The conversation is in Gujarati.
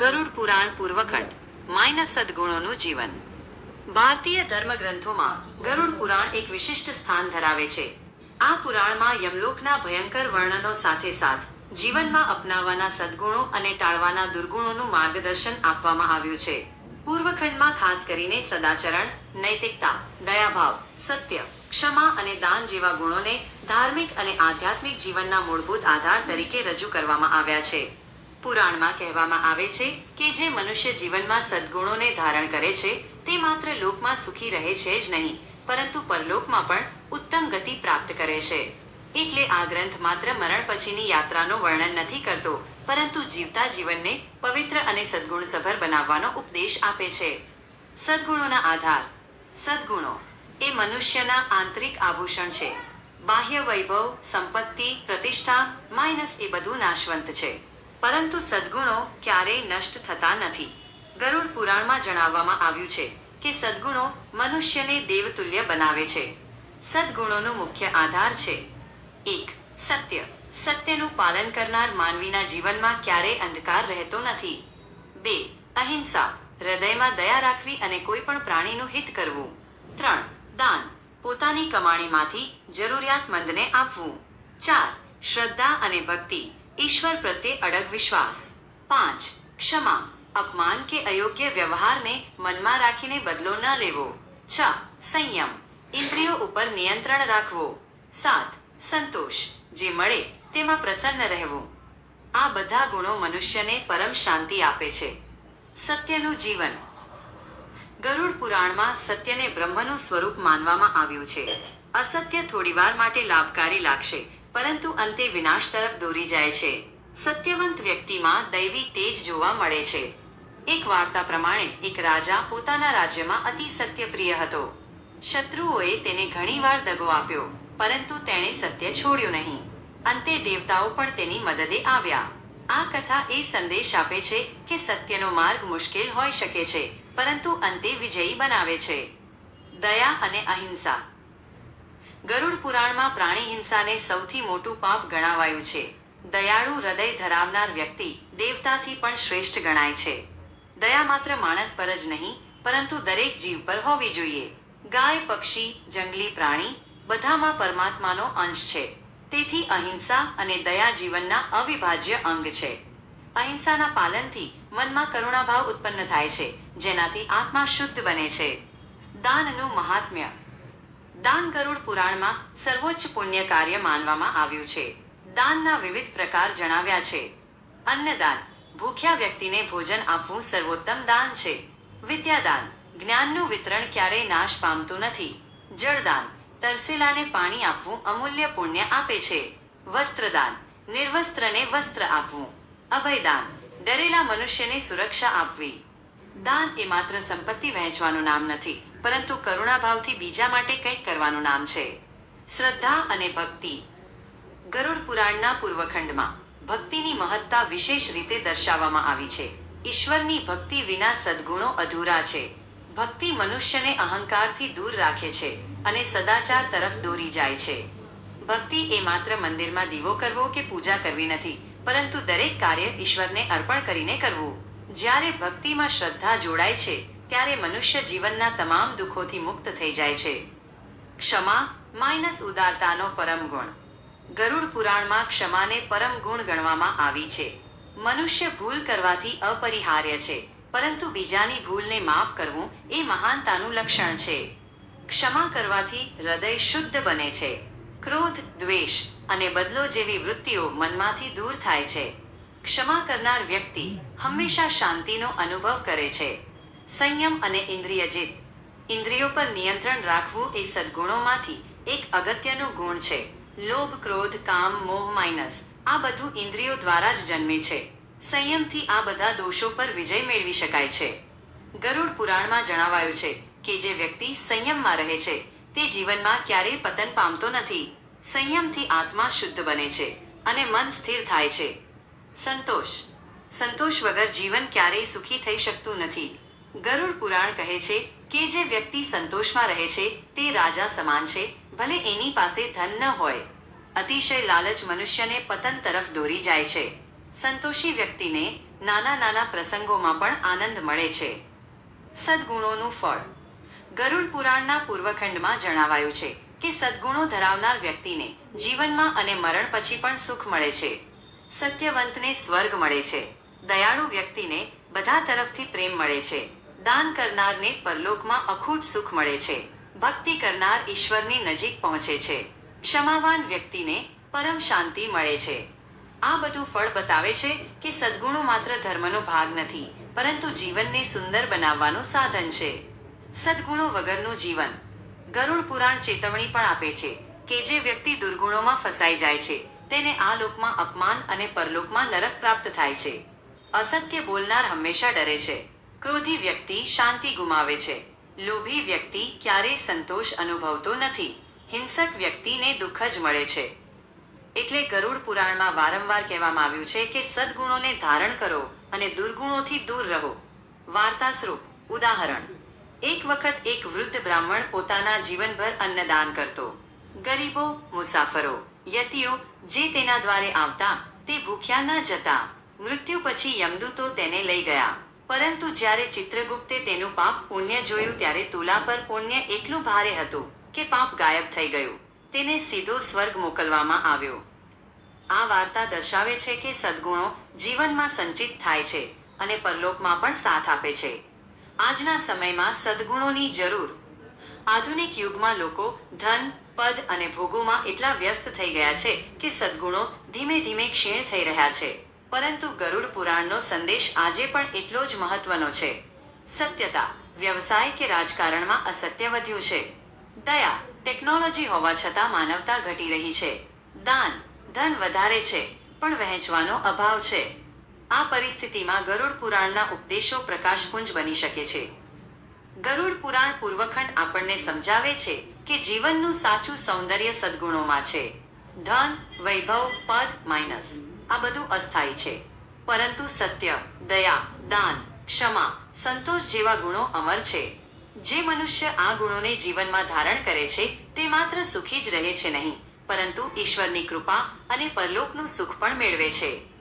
ગરુડ પુરાણ પૂર્વખંડ, માઇનસ સદગુણોનું જીવન. ભારતીય ધર્મગ્રંથોમાં ગરુડ પુરાણ એક વિશિષ્ટ સ્થાન ધરાવે છે. આ પુરાણમાં યમલોકના ભયંકર વર્ણનો સાથે સાથ, જીવનમાં અપનાવવાના સદગુણો અને ટાળવાના દુર્ગુણોનું માર્ગદર્શન આપવામાં આવ્યું છે. પૂર્વખંડમાં ખાસ કરીને સદાચરણ, નૈતિકતા, દયાભાવ, સત્ય, ક્ષમા અને દાન જેવા ગુણોને ધાર્મિક અને આધ્યાત્મિક જીવનના મૂળભૂત આધાર તરીકે રજૂ કરવામાં આવ્યા છે. પુરાણમાં કહેવામાં આવે છે કે જે મનુષ્ય જીવનમાં સદગુણોને ધારણ કરે છે, તે માત્ર લોકમાં સુખી રહે છે જ નહીં, પરંતુ પરલોકમાં પણ ઉત્તમ ગતિ પ્રાપ્ત કરે છે. એટલે આ ગ્રંથ માત્ર મરણ પછીની યાત્રાનું વર્ણન નથી કરતો, પરંતુ જીવતા જીવનને પવિત્ર અને સદગુણસભર બનાવવાનો ઉપદેશ આપે છે. સદગુણોના આધાર. સદગુણો એ મનુષ્યના આંતરિક આભૂષણ છે. બાહ્ય વૈભવ, સંપત્તિ, પ્રતિષ્ઠા, માઇનસ એ બધું નાશવંત છે. પરંતુ સદગુણો ક્યારેય નષ્ટ થતા નથી. ગરુડ પુરાણમાં જણાવવામાં આવ્યું છે કે સદગુણો મનુષ્યને દેવતુલ્ય બનાવે છે. સદગુણોનો મુખ્ય આધાર છે. એક, સત્ય. સત્યનું પાલન કરનાર માનવીના જીવનમાં ક્યારેય અંધકાર રહેતો નથી. બે, અહિંસા. હૃદયમાં દયા રાખવી અને કોઈ પણ પ્રાણીનું હિત કરવું. ત્રણ, દાન. પોતાની કમાણીમાંથી જરૂરિયાતમંદને આપવું. ચાર, શ્રદ્ધા અને ભક્તિ. ઈશ્વર પ્રત્યે અડગ વિશ્વાસ પાંચ ક્ષમા અપમાન કે અયોગ્ય વ્યવહારને મનમાં રાખીને બદલો ન લેવો છ સંયમ ઇન્દ્રિયો ઉપર નિયંત્રણ રાખવો સાત સંતોષ જે મળે તેમાં પ્રસન્ન રહેવું આ બધા ગુણો મનુષ્યને પરમ શાંતિ આપે છે સત્યનું જીવન ગરુડ પુરાણમાં સત્યને બ્રહ્મનું સ્વરૂપ માનવામાં આવ્યું છે અસત્ય થોડીવાર માટે લાભકારી લાગશે પરંતુ અંતે વિનાશ તરફ દોરી જાય છે. સત્યવંત વ્યક્તિમાં દૈવી તેજ જોવા મળે છે. એક વાર્તા પ્રમાણે, એક રાજા પોતાના રાજ્યમાં અતિ સત્યપ્રિય હતો. શત્રુઓએ તેને ઘણીવાર દગો આપ્યો, પરંતુ તેણે સત્ય છોડ્યું નહીં. અંતે દેવતાઓ પણ તેની મદદે આવ્યા. આ કથા એ સંદેશ આપે છે કે સત્યનો માર્ગ મુશ્કેલ હોઈ શકે છે, પરંતુ અંતે વિજયી બનાવે છે. દયા અને અહિંસા ગરુડ પુરાણમાં પ્રાણી હિંસાને સૌથી મોટું પાપ ગણાવાયું છે. દયાળુ હૃદય ધરાવનાર વ્યક્તિ દેવતાથી પણ શ્રેષ્ઠ ગણાય છે. દયા માત્ર માણસ પર જ નહીં, પરંતુ દરેક જીવ પર હોવી જોઈએ. ગાય, પક્ષી, જંગલી પ્રાણી બધામાં પરમાત્માનો અંશ છે. તેથી અહિંસા અને દયા જીવનના અવિભાજ્ય અંગ છે. અહિંસાના પાલનથી મનમાં કરુણાભાવ ઉત્પન્ન થાય છે, જેનાથી આત્મા શુદ્ધ બને છે. દાનનું મહાત્મ્ય દાન ગરુડ પુરાણમાં સર્વોચ્ચ પુણ્ય કાર્ય માનવામાં આવ્યું છે. દાનના વિવિધ પ્રકાર જણાવ્યા છે. અન્નદાન, ભૂખ્યા વ્યક્તિને ભોજન આપવું સર્વોત્તમ દાન છે. વિદ્યાદાન, જ્ઞાનનું વિતરણ ક્યારેય નાશ પામતું નથી. જળદાન, તરસેલાને પાણી આપવું અમૂલ્ય પુણ્ય આપે છે. વસ્ત્રદાન, નિર્વસ્ત્રને વસ્ત્ર આપવું. અભયદાન, ડરેલા મનુષ્યને સુરક્ષા આપવી. દાન એ માત્ર સંપત્તિ વહેંચવાનું નામ નથી પરંતુ કરુણાભાવથી બીજા માટે કંઈક કરવાનું નામ છે. શ્રદ્ધા અને ભક્તિ. ગરુડ પુરાણના પૂર્વખંડમાં ભક્તિની મહત્તા વિશેષ રીતે દર્શાવવામાં આવી છે. ઈશ્વરની ભક્તિ વિના સદ્ગુણો અધૂરા છે. ભક્તિ મનુષ્યને અહંકારથી દૂર રાખે છે અને સદાચાર તરફ દોરી જાય છે. ભક્તિ એ માત્ર મંદિરમાં દીવો કરવો કે પૂજા કરવી નથી, પરંતુ દરેક કાર્ય ઈશ્વરને અર્પણ કરીને કરવું. જ્યારે ભક્તિમાં શ્રદ્ધા જોડાય છે ત્યારે મનુષ્ય જીવનના તમામ દુઃખોથી મુક્ત થઈ જાય છે. ક્ષમા માઇનસ ઉદારતાનો પરમ ગુણ. ગરુડ પુરાણમાં ક્ષમાને પરમ ગુણ ગણવામાં આવી છે. મનુષ્ય ભૂલ કરવાથી અપરિહાર્ય છે, પરંતુ બીજાની ભૂલને માફ કરવું એ મહાનતાનું લક્ષણ છે. ક્ષમા કરવાથી હૃદય શુદ્ધ બને છે. ક્રોધ, દ્વેષ અને બદલો જેવી વૃત્તિઓ મનમાંથી દૂર થાય છે. ક્ષમા કરનાર વ્યક્તિ હંમેશા શાંતિનો અનુભવ કરે છે. સંયમ અને ઇન્દ્રિય જીત. ઇન્દ્રિયો પર નિયંત્રણ રાખવું એ સદગુણોમાંથી એક અગત્યનો ગુણ છે. લોભ, ક્રોધ કામ મોહ, માઇનસ આ બધું ઇન્દ્રિયો દ્વારા જ જન્મે છે. સંયમથી આ બધા દોષો પર વિજય મેળવી શકાય છે. ગરુડ પુરાણમાં જણાવાયું છે કે જે વ્યક્તિ સંયમમાં રહે છે, તે જીવનમાં ક્યારેય પતન પામતો નથી. સંયમથી આત્મા શુદ્ધ બને છે અને મન સ્થિર થાય છે. સંતોષ. સંતોષ વગર જીવન ક્યારેય સુખી થઈ શકતું નથી. ગરુડ પુરાણ કહે છે કે જે વ્યક્તિ સંતોષમાં રહે છે, તે રાજા સમાન છે, ભલે એની પાસે ધન ન હોય. અતિશય લાલચ મનુષ્યને પતન તરફ દોરી જાય છે. સંતોષી વ્યક્તિને નાના નાના પ્રસંગોમાં પણ આનંદ મળે છે. સદ્ગુણોનું ફળ. ગરુડ પુરાણના પૂર્વખંડમાં જણાવાયું છે કે સદ્ગુણો ધરાવનાર વ્યક્તિને જીવનમાં અને મરણ પછી પણ સુખ મળે છે. સત્યવંતને સ્વર્ગ મળે છે. દયાળુ વ્યક્તિને બધા તરફથી પ્રેમ મળે છે. દાન કરનારને પરલોકમાં અખૂટ સુખ મળે છે. ભક્તિ કરનાર ઈશ્વરની નજીક પહોંચે છે. ક્ષમાવાન વ્યક્તિને પરમ શાંતિ મળે છે. આ બધું ફળ બતાવે છે કે સદ્ગુણો માત્ર ધર્મનો ભાગ નથી, પરંતુ જીવનને સુંદર બનાવવાનું સાધન છે. સદ્ગુણો વગરનું જીવન. ગરુડ પુરાણ ચેતવણી પણ આપે છે કે જે વ્યક્તિ દુર્ગુણોમાં ફસાઈ જાય છે, તેને આ લોકમાં અપમાન અને પરલોકમાં નરક પ્રાપ્ત થાય છે. અસત્ય બોલનાર હંમેશા ડરે છે. ક્રોધી વ્યક્તિ શાંતિ ગુમાવે છે લોભી વ્યક્તિ ક્યારેય સંતોષ અનુભવતો નથી હિંસક વ્યક્તિને દુઃખ જ મળે છે એટલે ગરુડ પુરાણમાં વારંવાર કહેવામાં આવ્યું છે કે સદ્ગુણોને ધારણ કરો અને દુર્ગુણોથી દૂર રહો। વાર્તા સ્વરૂપ ઉદાહરણ. એક વખત એક વૃદ્ધ બ્રાહ્મણ પોતાના જીવનભર અન્નદાન કરતો। ગરીબો, મુસાફરો, યતિઓ જે તેના દ્વારે આવતા, તે ભૂખ્યા ન જતા, મૃત્યુ પછી યમદૂતો તેને લઈ ગયા। પરંતુ જ્યારે ચિત્રગુપ્તે તેનું પાપ પુણ્ય જોયું ત્યારે તુલા પર પુણ્ય એટલું ભારે હતું કે પાપ ગાયબ થઈ ગયું. તેને સીધો સ્વર્ગ મોકલવામાં આવ્યો. આ વાર્તા દર્શાવે છે કે સદ્ગુણો જીવનમાં સંચિત થાય છે અને પરલોકમાં પણ સાથ આપે છે. આજના સમયમાં સદ્ગુણોની જરૂર. આધુનિક યુગમાં લોકો ધન, પદ અને ભોગોમાં એટલા વ્યસ્ત થઈ ગયા છે કે સદ્ગુણો ધીમે ધીમે ક્ષીણ થઈ રહ્યા છે. પરંતુ ગરુડ પુરાણનો સંદેશ આજે પણ એટલો જ મહત્વનો છે. સત્યતા, વ્યવસાય કે રાજકારણમાં અસત્ય વધ્યું છે. દયા, ટેકનોલોજી હોવા છતાં માનવતા ઘટી રહી છે. દાન, ધન વધારે છે, પણ વહેંચવાનો અભાવ છે. આ પરિસ્થિતિમાં ગરુડ પુરાણના ઉપદેશો પ્રકાશપુંજ બની શકે છે. ગરુડ પુરાણ પૂર્વખંડ આપણને સમજાવે છે કે જીવનનું સાચું સૌંદર્ય સદ્ગુણોમાં છે. ધન, વૈભવ, પદ, માઇનસ. આ બધું અસ્થાયી છે. પરંતુ સત્ય, દયા, દાન, ક્ષમા, સંતોષ જેવા ગુણો અમર છે. જે મનુષ્ય આ ગુણોને જીવનમાં ધારણ કરે છે, તે માત્ર સુખી જ રહે છે નહીં, પરંતુ ઈશ્વરની કૃપા અને પરલોકનું સુખ પણ મેળવે છે.